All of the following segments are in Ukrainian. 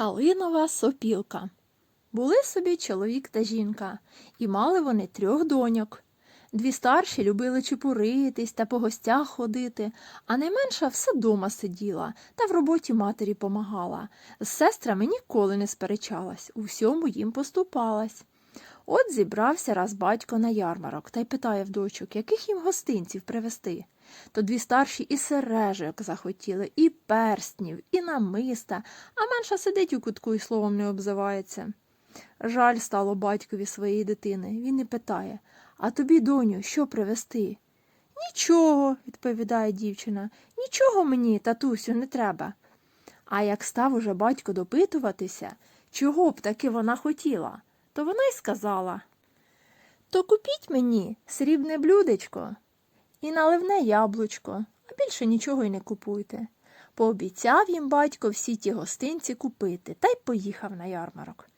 Калинова сопілка. Були собі чоловік та жінка, і мали вони трьох доньок. Дві старші любили чепуритись та по гостях ходити, а найменша все дома сиділа та в роботі матері помагала. З сестрами ніколи не сперечалась, у всьому їм поступалась. От зібрався раз батько на ярмарок та й питає в дочок, яких їм гостинців привезти. То дві старші і сережок захотіли, і перстнів, і намиста, а менша сидить у кутку і словом не обзивається. Жаль стало батькові своєї дитини. Він і питає А тобі, доню, що привезти? Нічого, відповідає дівчина. Нічого мені, татусю, не треба. А як став уже батько допитуватися, чого б таки вона хотіла, то вона й сказала То купіть мені срібне блюдечко і наливне яблучко, а більше нічого й не купуйте. Пообіцяв їм батько всі ті гостинці купити та й поїхав на ярмарок.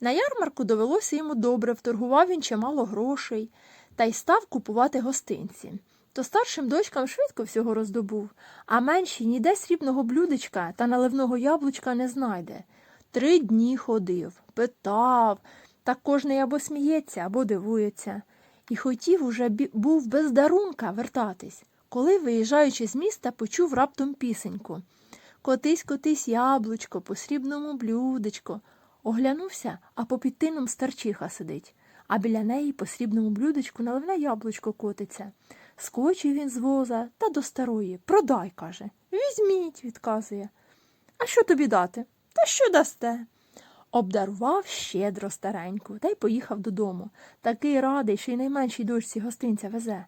На ярмарку довелося йому добре, вторгував він чимало грошей та й став купувати гостинці. То старшим дочкам швидко всього роздобув, а менші ніде срібного блюдечка та наливного яблучка не знайде. Три дні ходив, питав, так кожний або сміється, або дивується. І хотів уже був без дарунка вертатись, коли, виїжджаючи з міста, почув раптом пісеньку. Котись, котись яблучко, по срібному блюдечко. Оглянувся, а попід тином старчиха сидить, а біля неї по срібному блюдечку наливне яблучко котиться. Скочив він з воза та до старої. Продай, каже. Візьміть, відказує. А що тобі дати? Та що дасте? Обдарував щедро стареньку та й поїхав додому. Такий радий, що й найменшій дочці гостинця везе.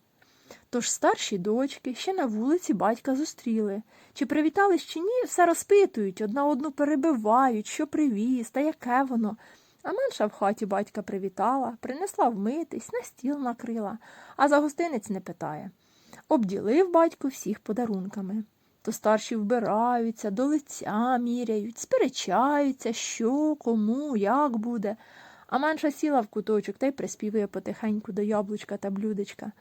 Тож старші дочки ще на вулиці батька зустріли. Чи привітались, чи ні, все розпитують, одна одну перебивають, що привіз, та яке воно. А менша в хаті батька привітала, принесла вмитись, на стіл накрила, а за гостинець не питає. Обділив батько всіх подарунками. То старші вбираються, до лиця міряють, сперечаються, що, кому, як буде. А менша сіла в куточок та й приспівує потихеньку до яблучка та блюдечка.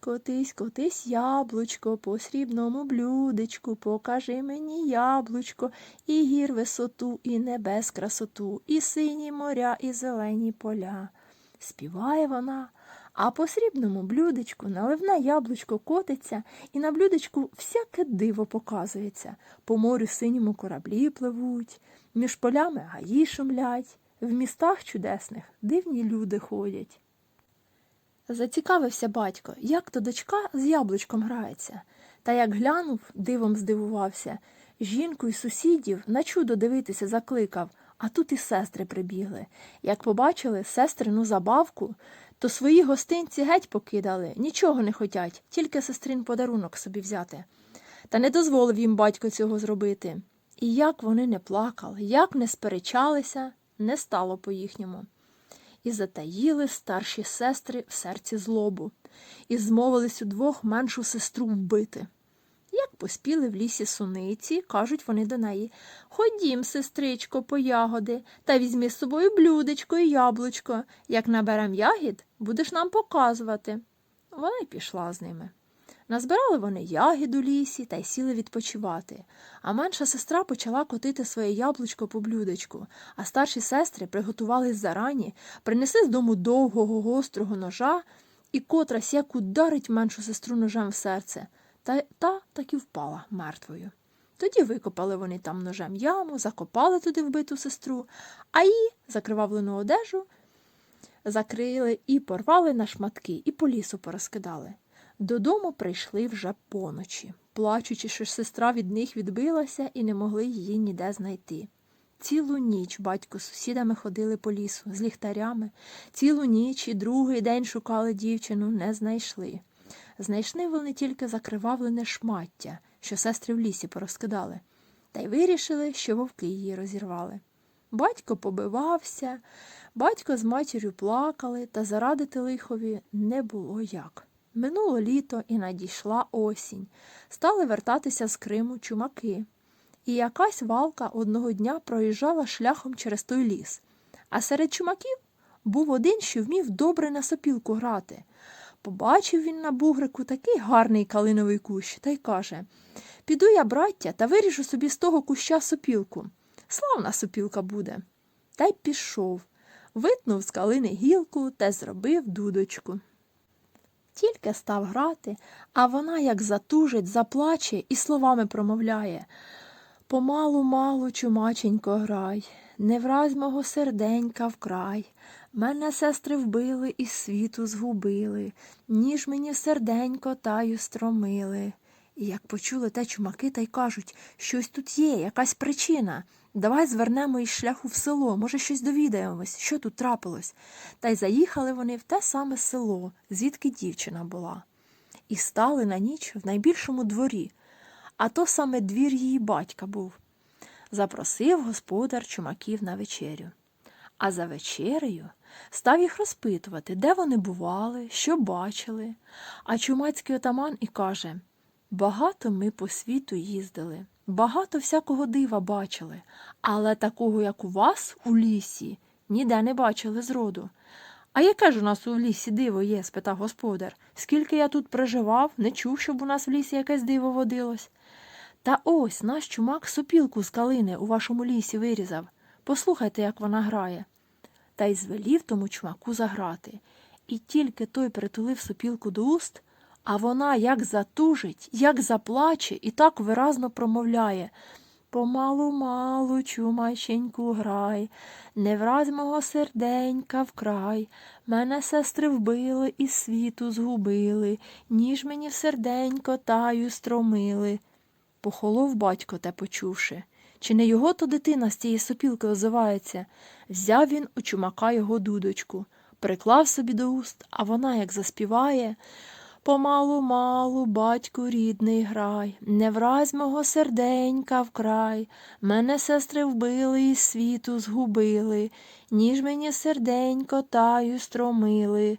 Котись, котись, яблучко, по срібному блюдечку, покажи мені яблучко, і гір висоту, і небес красоту, і сині моря, і зелені поля. Співає вона, а по срібному блюдечку наливне яблучко котиться, і на блюдечку всяке диво показується. По морю синьому кораблі пливуть, між полями гаї шумлять, в містах чудесних дивні люди ходять. Зацікавився батько, як то дочка з яблучком грається. Та як глянув, дивом здивувався. Жінку й сусідів на чудо дивитися закликав, а тут і сестри прибігли. Як побачили сестрину забавку, то свої гостинці геть покидали, нічого не хотять, тільки сестрин подарунок собі взяти. Та не дозволив їм батько цього зробити. І як вони не плакали, як не сперечалися, не стало по-їхньому і затаїли старші сестри в серці злобу, і змовились удвох меншу сестру вбити. Як поспіли в лісі суниці, кажуть вони до неї Ходім, сестричко, по ягоди, та візьми з собою блюдечко і яблучко. Як наберем ягід, будеш нам показувати. Вона й пішла з ними. Назбирали вони ягід у лісі та й сіли відпочивати. А менша сестра почала котити своє яблучко по блюдечку, а старші сестри приготувались зарані, принесли з дому довгого гострого ножа, і котрась як ударить меншу сестру ножем в серце, та та так і впала мертвою. Тоді викопали вони там ножем яму, закопали туди вбиту сестру, а її закривавлену одежу закрили і порвали на шматки, і по лісу порозкидали. Додому прийшли вже поночі, плачучи, що сестра від них відбилася і не могли її ніде знайти. Цілу ніч батько з сусідами ходили по лісу з ліхтарями, цілу ніч і другий день шукали дівчину, не знайшли. Знайшли вони тільки закривавлене шмаття, що сестри в лісі порозкидали, та й вирішили, що вовки її розірвали. Батько побивався, батько з матір'ю плакали, та зарадити лихові не було як. Минуло літо і надійшла осінь. Стали вертатися з Криму чумаки. І якась валка одного дня проїжджала шляхом через той ліс. А серед чумаків був один, що вмів добре на сопілку грати. Побачив він на бугрику такий гарний калиновий кущ та й каже Піду я, браття, та виріжу собі з того куща сопілку. Славна сопілка буде. Та й пішов, витнув з калини гілку та зробив дудочку. Тільки став грати, а вона, як затужить, заплаче і словами промовляє Помалу малу, чумаченько, грай, не вразь мого серденька вкрай. Мене сестри вбили і світу згубили, ніж мені серденько таю стромили. І як почули те чумаки, та й кажуть, щось тут є, якась причина. Давай звернемо із шляху в село, може, щось довідаємось, що тут трапилось. Та й заїхали вони в те саме село, звідки дівчина була, і стали на ніч в найбільшому дворі, а то саме двір її батька був. Запросив господар чумаків на вечерю. А за вечерею став їх розпитувати, де вони бували, що бачили. А чумацький отаман і каже Багато ми по світу їздили, багато всякого дива бачили, але такого, як у вас у лісі, ніде не бачили зроду. А яке ж у нас у лісі диво є? спитав господар. Скільки я тут проживав, не чув, щоб у нас в лісі якесь диво водилось. Та ось наш чумак сопілку з калини у вашому лісі вирізав. Послухайте, як вона грає. Та й звелів тому чумаку заграти. І тільки той притулив сопілку до уст, а вона як затужить, як заплаче і так виразно промовляє Помалу малу чумаченьку грай, не вразь мого серденька вкрай. Мене сестри вбили і світу згубили, ніж мені в серденько таю стромили. Похолов батько те почувши. Чи не його то дитина з тієї сопілки озивається? Взяв він у чумака його дудочку, приклав собі до уст, а вона як заспіває Помалу малу, батьку рідний грай, не вразь мого серденька вкрай. Мене сестри вбили і світу згубили, ніж мені серденько таю стромили.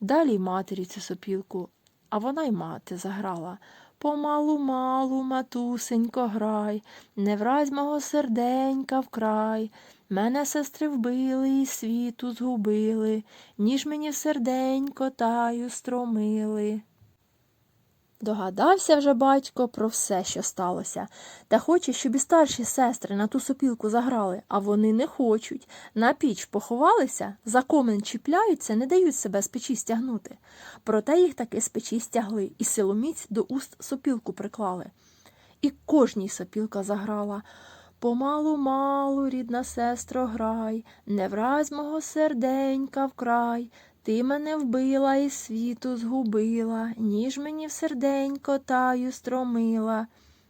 Далі матері цю сопілку, а вона й мати заграла. Помалу малу, матусенько, грай, не вразь мого серденька вкрай. Мене сестри вбили і світу згубили, ніж мені в серденько таю стромили. Догадався вже батько про все, що сталося, та хоче, щоб і старші сестри на ту сопілку заграли, а вони не хочуть. На піч поховалися, за комен чіпляються, не дають себе з печі стягнути. Проте їх таки з печі стягли і силоміць до уст сопілку приклали. І кожній сопілка заграла. Помалу малу, рідна сестро, грай, не вразь мого серденька вкрай. Ти мене вбила і світу згубила, ніж мені в серденько таю стромила.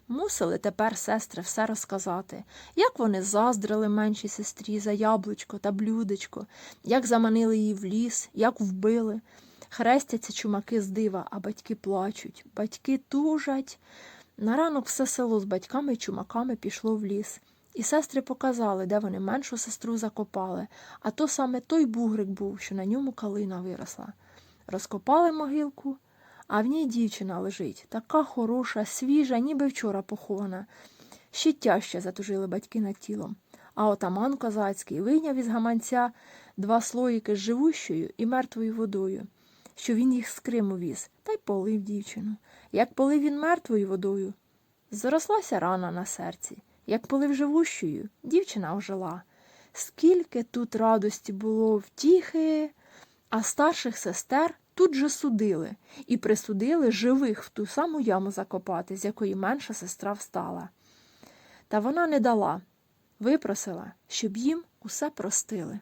Мусили тепер сестри все розказати, як вони заздрили меншій сестрі за яблучко та блюдечко, як заманили її в ліс, як вбили. Хрестяться чумаки з дива, а батьки плачуть, батьки тужать. На ранок все село з батьками й чумаками пішло в ліс. І сестри показали, де вони меншу сестру закопали, а то саме той бугрик був, що на ньому калина виросла. Розкопали могилку, а в ній дівчина лежить, така хороша, свіжа, ніби вчора похована. Ще тяжче затужили батьки над тілом. А отаман козацький вийняв із гаманця два слоїки з живущою і мертвою водою, що він їх з Криму віз, та й полив дівчину. Як полив він мертвою водою, зрослася рана на серці. Як полив живущою, дівчина ожила. Скільки тут радості було втіхи, а старших сестер тут же судили і присудили живих в ту саму яму закопати, з якої менша сестра встала. Та вона не дала, випросила, щоб їм усе простили.